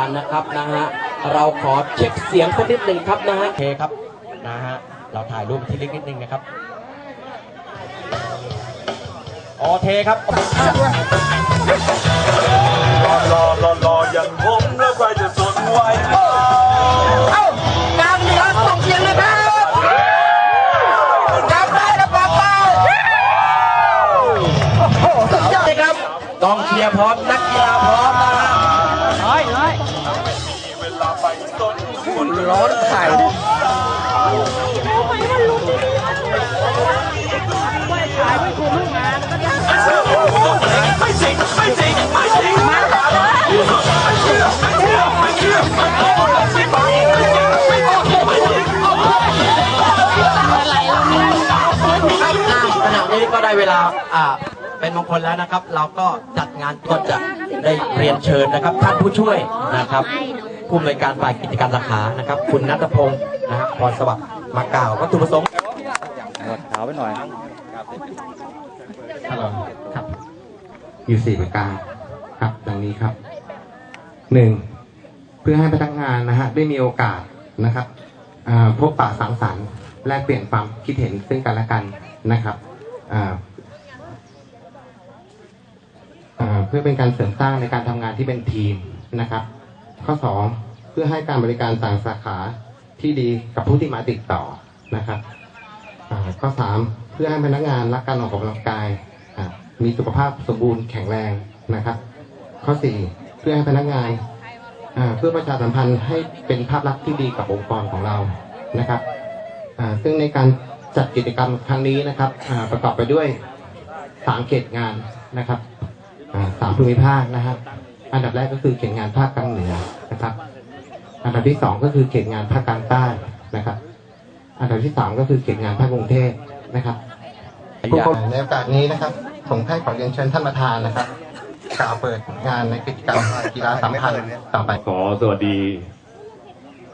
การนะครับนะฮะเราขอเช็คเสียงสักนิดหนึ่งครับนะฮะโอเคครับนะฮะเราถ่ายรูปที่เล็กนิดนึงนะครับโอเคครับรอรอรอรออย่างผมแล้วใครจะสนไหวเอ้ากลางเหนือส่งเสียงเลยครับกลางใต้และปากใต้โอ้โหสุดยอดเลยครับกองเชียร์พร้อมนักกีฬา ร้อนไข่นี้ก็ได้เวลาอ่าเป็นมงคลแล้วนะครับ เราก็จัดงานก็จะได้เรียนเชิญนะครับ ท่านผู้ช่วยนะครับ ผู้อำนวยการฝ่ายกิจการสาขานะครับ คุณนัทพงศ์นะฮะพรสวัสดิ์มากล่าววัตถุประสงค์ขาวไปหน่อยฮัลโหลครับอยู่สี่ประการครับดังนี้ครับหนึ่งเพื่อให้พนักงานนะฮะได้มีโอกาสนะครับอ่าพบปะสังสรรค์แลกเปลี่ยนความคิดเห็นซึ่งกันและกันนะครับอ่าอ่าเพื่อเป็นการเสริมสร้างในการทำงานที่เป็นทีมนะครับ ข้อสองเพื่อให้การบริการต่างสาขาที่ดีกับผู้ที่มาติดต่อนะครับข้อสามเพื่อให้พนักงานรักการออกกำลังกายมีสุขภาพสมบูรณ์แข็งแรงนะครับ ข้อสี่เพื่อให้พนักงานเพื่อประชาสัมพันธ์ให้เป็นภาพลักษณ์ที่ดีกับองค์กรของเรานะครับซึ่งในการจัดกิจกรรมครั้งนี้นะครับประกอบไปด้วยสามเขตงานนะครับสามภูมิภาคนะครับ อันดับแรกก็คือเขตงานภาคกลางเหนือนะครับ อันดับที่สองก็คือเขตงานภาคกลางใต้นะครับ อันดับที่สามก็คือเขตงานภาคกรุงเทพนะครับผู้คนในโอกาสนี้นะครับ ผมให้ขอเรียนเชิญท่านประธานนะครับกล่าวเปิดงานในกิจกรรมกีฬาสัมพันธ์ต่อไป ขอสวัสดี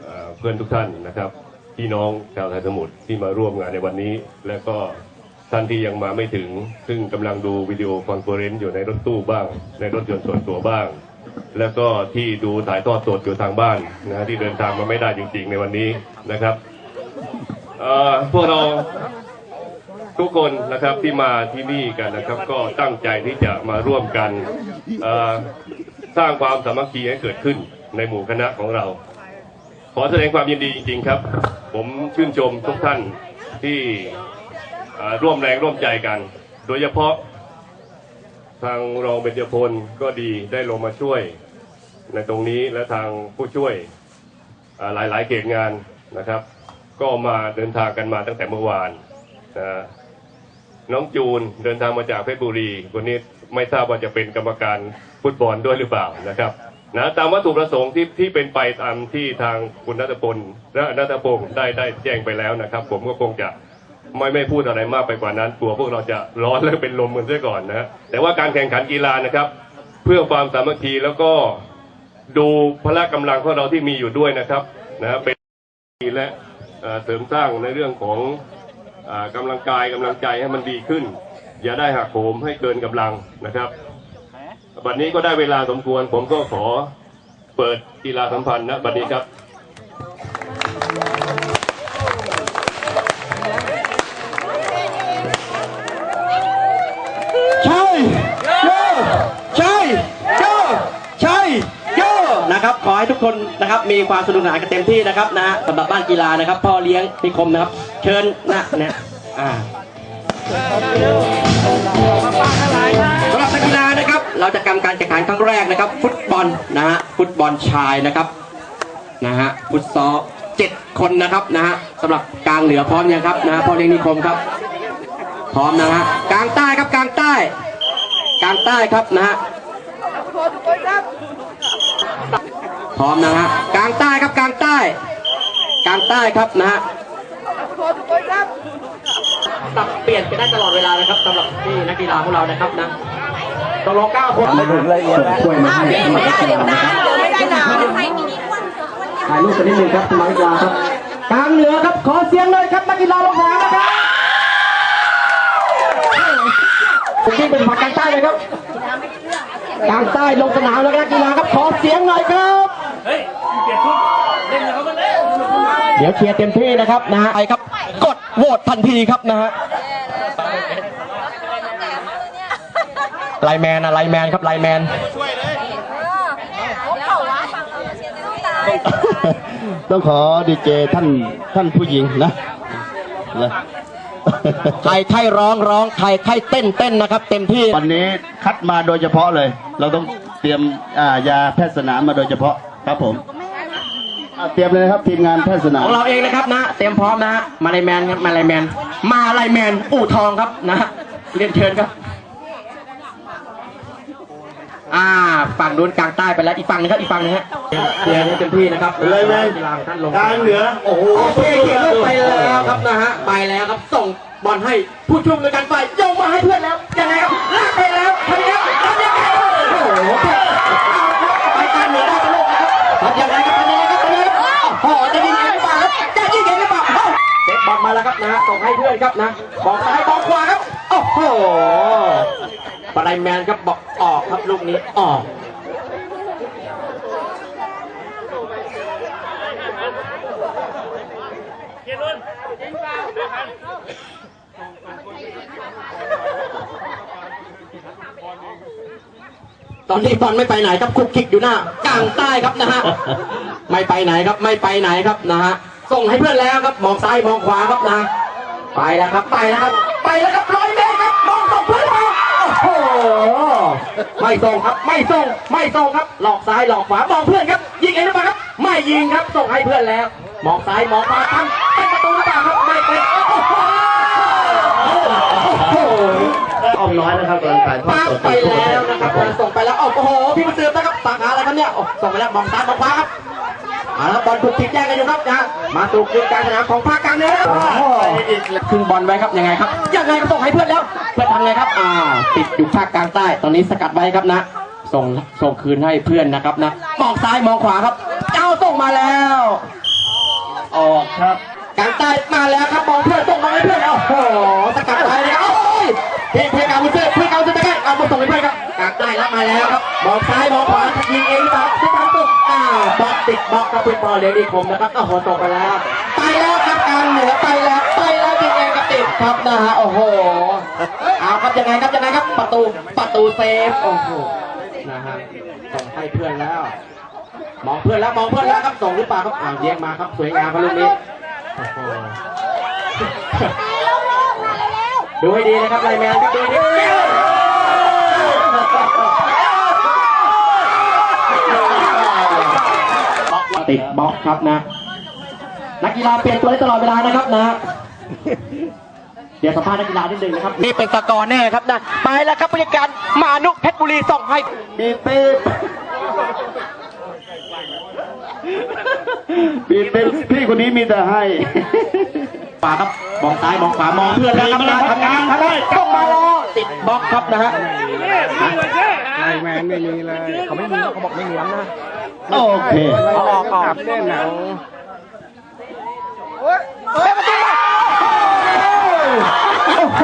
เอ่อเพื่อนทุกท่านนะครับพี่น้องชาวไทยสมุทรที่มาร่วมงานในวันนี้ และก็ท่านที่ยังมาไม่ถึง ซึ่งกำลังดูวิดีโอคอนเฟอเรนซ์อยู่ในรถตู้บ้าง ในรถยนต์ส่วนตัวบ้าง แล้วก็ที่ดูถ่ายทอดสดอยู่ทางบ้านนะที่เดินทางมาไม่ได้จริง ๆ ในวันนี้นะครับพวกเราทุกคนนะครับที่มาที่นี่กันนะครับ ก็ตั้งใจที่จะมาร่วมกันสร้างความสามัคคีให้เกิดขึ้นในหมู่คณะของเรา ขอแสดงความยินดีจริง ๆ ครับ ผมชื่นชมทุกท่านที่ร่วมแรงร่วมใจกัน โดยเฉพาะ ทางรองเบญจพลก็ดีได้ลงมาช่วยในตรงนี้และทางผู้ช่วยหลายๆเขตงานนะครับ ก็มาเดินทางกันมาตั้งแต่เมื่อวานนะน้องจูนเดินทางมาจากเพชรบุรีคนนี้ไม่ทราบว่าจะเป็นกรรมการฟุตบอลด้วยหรือเปล่านะครับนะตามวัตถุประสงค์ที่ที่เป็นไปตามที่ทางคุณนัทพลและนัทพงศ์ได้ได้แจ้งไปแล้วนะครับ ผมก็คงจะ ไม่ไม่พูดอะไรมากไปกว่านั้นกลัวพวกเราจะร้อนและเป็นลมกันเสียก่อนนะฮะแต่ว่าการแข่งขันกีฬานะครับ เพื่อความสามัคคีแล้วก็ดูพละกำลังของเราที่มีอยู่ด้วยนะครับนะเป็นและเสริมสร้างในเรื่องของอากำลังกายกำลังใจให้มันดีขึ้น อย่าได้หักโหมให้เกินกำลังนะครับบัดนี้ก็ได้เวลาสมควรผมก็ขอเปิดกีฬาสัมพันธ์นะบัดนี้ครับ ขอให้ทุกคนนะครับมีความสนุกสนานกันเต็มที่นะครับนะสำหรับบ้านกีฬานะครับ พ่อเลี้ยงนิคมนะครับ เชิญนะนะอ่าสำหรับนักกีฬานะครับ เราจะกำการแข่งขันครั้งแรกนะครับ ฟุตบอลนะฮะฟุตบอลชายนะครับนะฮะฟุตซอลเจ็ดคนนะครับนะฮะสำหรับกลางเหนือพร้อมยังครับนะฮะพ่อเลี้ยงนิคมครับ พร้อมนะฮะกลางใต้ครับกลางใต้ กลางใต้ครับนะฮะ พร้อมนะฮะกลางใต้ครับกลางใต้ กลางใต้ครับนะฮะปรับเปลี่ยนไปได้ตลอดเวลานะครับสำหรับที่นักกีฬาของเรานะครับนะตกลงเก้าคนไม่ถึงละเอียดแล้วช่วยมาให้ไม่ได้เดี๋ยวนะเดี๋ยวไม่ได้นะเดี๋ยวให้มินิอ้วนถ่ายรูปกันนิดนึงครับสมัยกีฬาครับกลางเหนือครับขอเสียงเลยครับนักกีฬาลงสนามนะครับผมที่เป็นผักกลางใต้เลยครับกลางใต้ลงสนามแล้วนักกีฬาครับขอเสียงหน่อยครับเฮ้ ยเปลี่ยนชุดเล่นกับเขาก็เล่นเดี๋ยวเคลียร์เต็มที่นะครับนะฮะไปครับ กดโหวตทันทีครับนะฮะไลน์แมนอะไลน์แมนครับไลน์แมน ต้องขอดีเจท่านท่านผู้หญิงนะนะ ใครใครร้องร้องใครใครเต้นเต้นนะครับ เต็มที่วันนี้คัดมาโดยเฉพาะเลย เราต้องเตรียมอ่ายาแพทย์สนามมาโดยเฉพาะ ครับผมอะเตรียมเลยนะครับทีมงานแพทย์สนาขมองเราเองนะครับนะเตรียมพร้อมนะฮะมาลายแมนครับมาลายแมนมาลายแมนอู่ทองครับนะฮะเรียนเชิญครับอ่าฝั่งนู้นกลางใต้ไปแล้วอีกฝั่งหนึงครับอีกฝั่งหนึงฮะเคลียร์ให้เต็มที่นะครับเลยไหมกีฬาของท่านลง กลางเหนือ โอ้โหโอเคเขียนลูกไปแล้วครับนะฮะไปแล้วครับส่งบอลให้ผู้ชุมด้วยกันไปโยงมาให้เพื่อนแล้วยังไงครับลากไปแล้วทำยังไงทำยัง แล้วครับนะฮะส่งให้เพื่อนครับนะบอกซ้ายบอกขวาครับโอ้โหปลายแมนครับบอกออกครับลูกนี้ออกตอนนี้บอลไม่ไปไหนครับคุกคิกอยู่หน้ากลางใต้ครับนะฮะไม่ไปไหนครับไม่ไปไหนครับนะฮะ ส่งให้เพื่อนแล้วครับมองซ้ายมองขวาครับนะ ไปแล้วครับไปแล้วครับ ไปแล้วครับร้อยเมตรครับมองส่งเพื่อนมาโอ้โหไม่ส่งครับไม่ส่งไม่ส่งครับ หลอกซ้ายหลอกขวามองเพื่อนครับ ยิงเองหรือเปล่าครับ ไม่ยิงครับส่งให้เพื่อนแล้ว มองซ้ายมองขวาทำเป็นประตูหรือเปล่าครับไม่เป็นโอ้โหโอ้โหอ้อมน้อยนะครับกำลังถ่ายทอดปาสดไปแล้วนะครับส่งไปแล้วโอ้โหพี่บุญเสือนะครับสาขาอะไรครับเนี่ยโอ้ส่งไปแล้วมองซ้ายมองขวาครับ มาแล้วบอลถูกทิ้งแย่งกันอยู่ครับนะมาสู่กึ่งกลางสนามของภาคกลางเลยครับครึ่งบอลไว้ครับยังไงครับยังไงก็ส่งให้เพื่อนแล้ว เพื่อนทำไงครับอ่าติดอยู่ภาคกลางใต้ ตอนนี้สกัดไว้ครับนะ ส่งส่งคืนให้เพื่อนนะครับนะมองซ้ายมองขวาครับ เจ้าส่งมาแล้ว ออกครับกลางใต้มาแล้วครับมองเพื่อนส่งมาให้เพื่อนโอ้โหสกัดไว้เลยโอ้ยพี่เพื่อนการมุเพื่อนเพื่อนการมุเพื่อนเอามาส่งให้เพื่อน ครับกลางใต้รับมาแล้วครับมองซ้ายมองขวายิงเองหรือเปล่าสุดท้ายตุกอ้าวบล็อกติดบล็อกกับเป็นบอลเหลียวดีคมนะครับโอ้โหส่งไปแล้วไปแล้วครับกลางเหนือไปแล้วไปแล้วยิงเองกับติดครับนะฮะโอ้โหเอาครับยังไงครับยังไงครับประตูประตูเซฟโอ้โหนะฮะส่งให้เพื่อนแล้ว มองเพื่อนแล้วมองเพื่อนแล้วครับส่งหรือเปล่าครับอ่าแยกมาครับสวยงามครับลูกนี้โอ้โหดูให้ดีนะครับไลน์แมนครับดูให้ดี ติดบล็อกครับนะ นักกีฬาเปลี่ยนตัวได้ตลอดเวลานะครับนะ เดี๋ยวสัมภาษณ์นักกีฬานิดนึงนะครับนี่เป็นสกอร์แน่ครับนะไปแล้วครับผู้จัดการมานุเพชรบุรีส่งให้บีบปีบบีบปีบพี่คนนี้มีแต่ให้ขวาครับมองซ้ายมองขวามองเพื่อนแล้วครับนะทำงานทำได้ต้องมาแล้วติดบล็อกครับนะฮะไลน์แมนไม่มีเลยเขาไม่มีเขาบอกไม่เหมือนนะ โอเคเขาออกออกเล่นหนังโอ้โห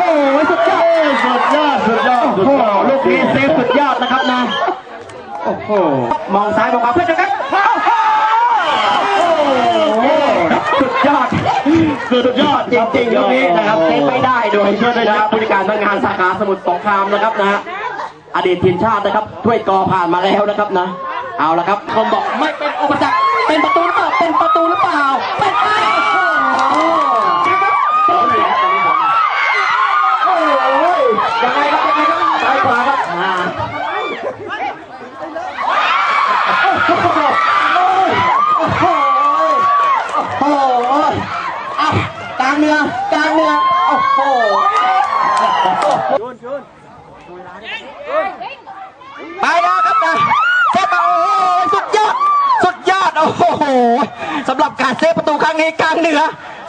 สุดยอดสุดยอดสุดยอดสุโอ้ดโหยอดลูกนี้เซฟสุดยอดนะครับนะโอ้โหมองซ้ายมองขวาเพื่อนนะครับโอ้โหสุดยอดสุดยอดจริงๆลูกนี้นะครับเซฟไม่ได้โดยช่วยด้วยนะครับผู้จัดการพนักงานสาขาสมุทรสงครามนะครับนะฮะอดีตทีมชาตินะครับถ้วยกอผ่านมาแล้วนะครับนะ เอาละครับคมบอกไม่เป็นอุปสรรคเป็นประตูหรือเปล่าเป็นประตูหรือเปล่าเป็นไปโอ้โหโอ้โหยังไงครับยังไงครับซ้ายขวาครับอ่าโอ้โหโอ้โหโอ้โหอะกลางเนื้อกลางเนื้อโอ้โห ไปแล้วครับนะเซฟมาโอ้โหสุดยอด สุดยอดโอ้โห สำหรับการเซฟประตูครั้งนี้กลางเหนือ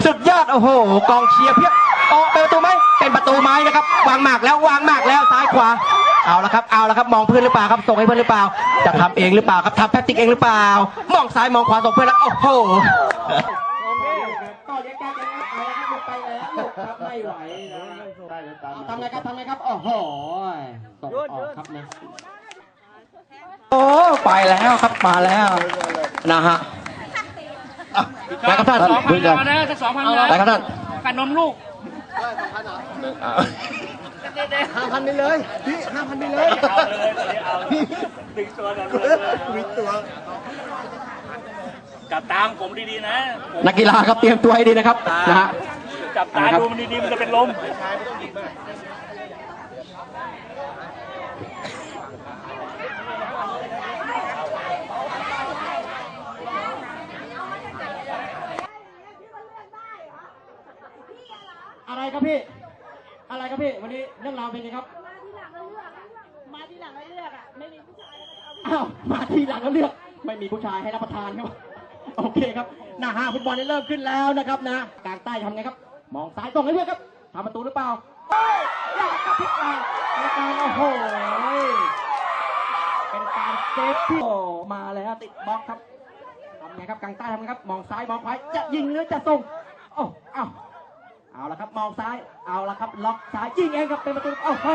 สุดยอดโอ้โห กองเชียร์เพียบโอ้เป็นประตูไหมเป็นประตูไม้นะครับ วางหมากแล้ววางหมากแล้วซ้ายขวาเอาละครับเอาละครับมองเพื่อนหรือเปล่าครับส่งให้เพื่อนหรือเปล่า จะทำเองหรือเปล่าครับทำแพทติกเองหรือเปล่า มองซ้ายมองขวาส่งเพื่อนแล้วโอ้โหต่อเลี้ยงการยังไงไปแล้วครับไปแล้วครับไม่ไหวนะทำไงครับทำไงครับโอ้โหส่งออกครับนะโอ้ไปแล้วครับมาแล้วนะฮะ ไปครับท่านท่านคุยกันไปครับท่านกันนมลูกห้าพันไปเลยพี่ห้าพันไปเลยเอาเลยตอนนี้เอาดึงตัวกันเลยมีตัวจับตามผมดีๆนะผมนักกีฬาครับเตรียมตัวให้ดีนะครับนะฮะจับตาดูมันดีๆมันจะเป็นลม อะไร ครับพี่ อะไรครับพี่ วันนี้เรื่องราวเป็นไงครับ มาที่หลังไม่เลือกอะไม่มีผู้ชายแล้วก็เอาอ้าว มาทีหลังก็เลือก ไม่มีผู้ชายให้รับประทานครับ โอเคครับ หน้าห้าฟุตบอลได้เริ่มขึ้นแล้วนะครับนะ กลางใต้ทำไงครับ มองซ้ายตรงให้เพื่อนครับทำประตูหรือเปล่าโอ้ยยากกับพลิกมาในการโอ้โห เป็นการเซฟที่โอ้มาแล้วติดบล็อกครับทำไงครับกลางใต้ทำไงครับ มองซ้ายมองขวาจะยิงหรือจะส่งโอ้เอ้า เอาละครับมองซ้ายเอาละครับล็อกซ้ายยิงเองครับเป็นประตูโอ้โห